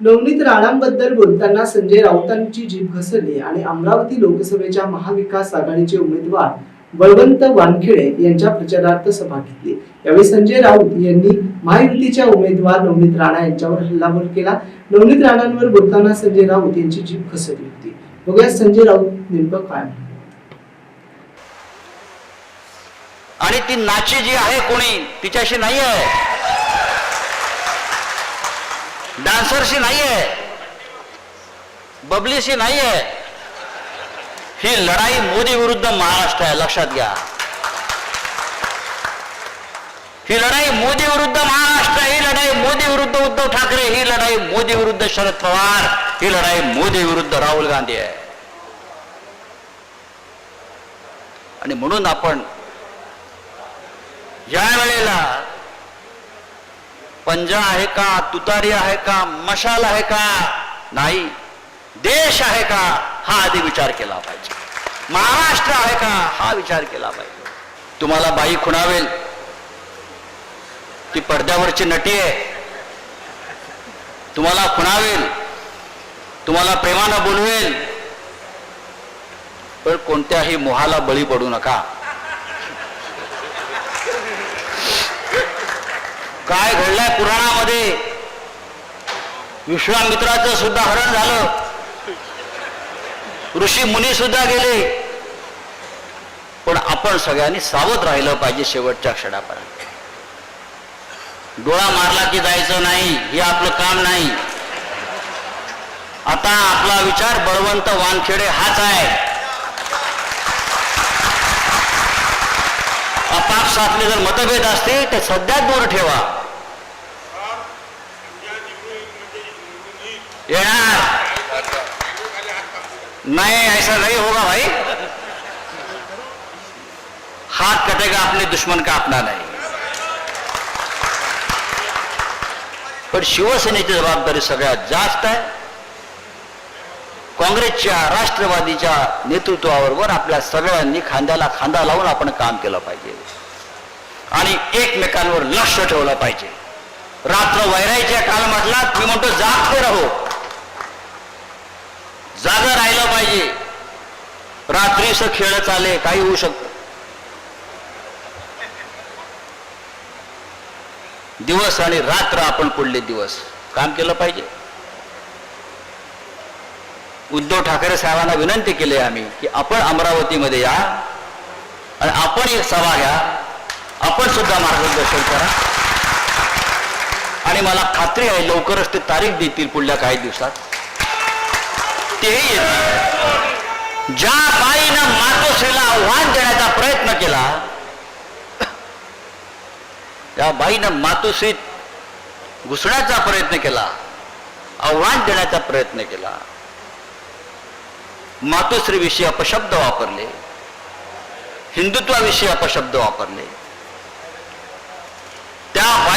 नवनीत राणांबद्दल बोलताना संजय राऊतांची जीभ घसरली आणि अमरावती लोकसभेच्या महाविकास आघाडीचे उमेदवार बळवंत वानखेडे यांच्या प्रचारार्थ सभा घेतली. यावेळी संजय राऊत यांनी महायुतीच्या उमेदवार नवनीत राणा यांच्यावर हल्लाबोल केला. नवनीत राणांवर बोलताना संजय राऊत यांची जीभ घसरली होती. बघूया संजय राऊत नेमकं काय आणि ती नाची जी आहे कोणी तिच्याशी नाही आहे डान्सरशी नाही आहे बबलीशी नाही आहे ही लढाई मोदी विरुद्ध महाराष्ट्र आहे लक्षात घ्या. ही लढाई मोदी विरुद्ध महाराष्ट्र ही लढाई मोदी विरुद्ध उद्धव ठाकरे ही लढाई मोदी विरुद्ध शरद पवार ही लढाई मोदी विरुद्ध राहुल गांधी आहे. आणि म्हणून आपण या वेळेला पंजा आहे का तुतारी आहे का मशाल आहे का? नाही. देश आहे का? हा आधी विचार केला पाहिजे. महाराष्ट्र आहे का? हा विचार केला पाहिजे. तुम्हाला बाई खुणावेल. ती पडद्यावरची नटी आहे. तुम्हाला खुणावेल. तुम्हाला प्रेमानं बोलवेल. पण कोणत्याही मोहाला बळी पडू नका. काय घडलंय पुराणामध्ये? विश्वामित्राचं सुद्धा हरण झालं. ऋषी मुनी सुद्धा गेले. पण आपण सगळ्यांनी सावध राहिलं पाहिजे शेवटच्या क्षणापर्यंत. डोळा मारला की जायचं नाही हे आपलं काम नाही. आता आपला विचार बळवंत वानखेडे हाच आहे. आपले जर मतभेद असतील ते सध्या दूर ठेवा. येणार. नाही ऐसा नाही होगा भाई. हाथ कटेगा अपने दुश्मन का अपना नाही. पण शिवसेनेची जबाबदारी सगळ्यात जास्त आहे काँग्रेसच्या राष्ट्रवादीच्या नेतृत्वाबरोबर आपल्या सगळ्यांनी खांद्याला खांदा लावून आपण काम केलं पाहिजे. आणि एकमेकांवर लक्ष ठेवलं पाहिजे. रात्र वैरायच्या कालमधला मी म्हणतो जाग राहो. जागा राहिलं पाहिजे. रात्रीच खेळ चाले काही होऊ शकत. दिवस आणि रात्र आपण पुढले दिवस काम केलं पाहिजे. उद्धव ठाकरे साहेबांना विनंती केली आम्ही की आपण अमरावतीमध्ये या आणि आपण एक सभा घ्या. आपण सुद्धा मार्गदर्शन करा. आणि मला खात्री आहे लवकरच ते तारीख देतील पुढल्या काही दिवसात. तेही येतील. ज्या बाईनं मातोश्रीला आव्हान देण्याचा प्रयत्न केला त्या बाईनं मातोश्रीत घुसण्याचा प्रयत्न केला आव्हान देण्याचा प्रयत्न केला. मातोश्रीविषयी अपशब्द वापरले. हिंदुत्वाविषयी अपशब्द वापरले. त्या बाई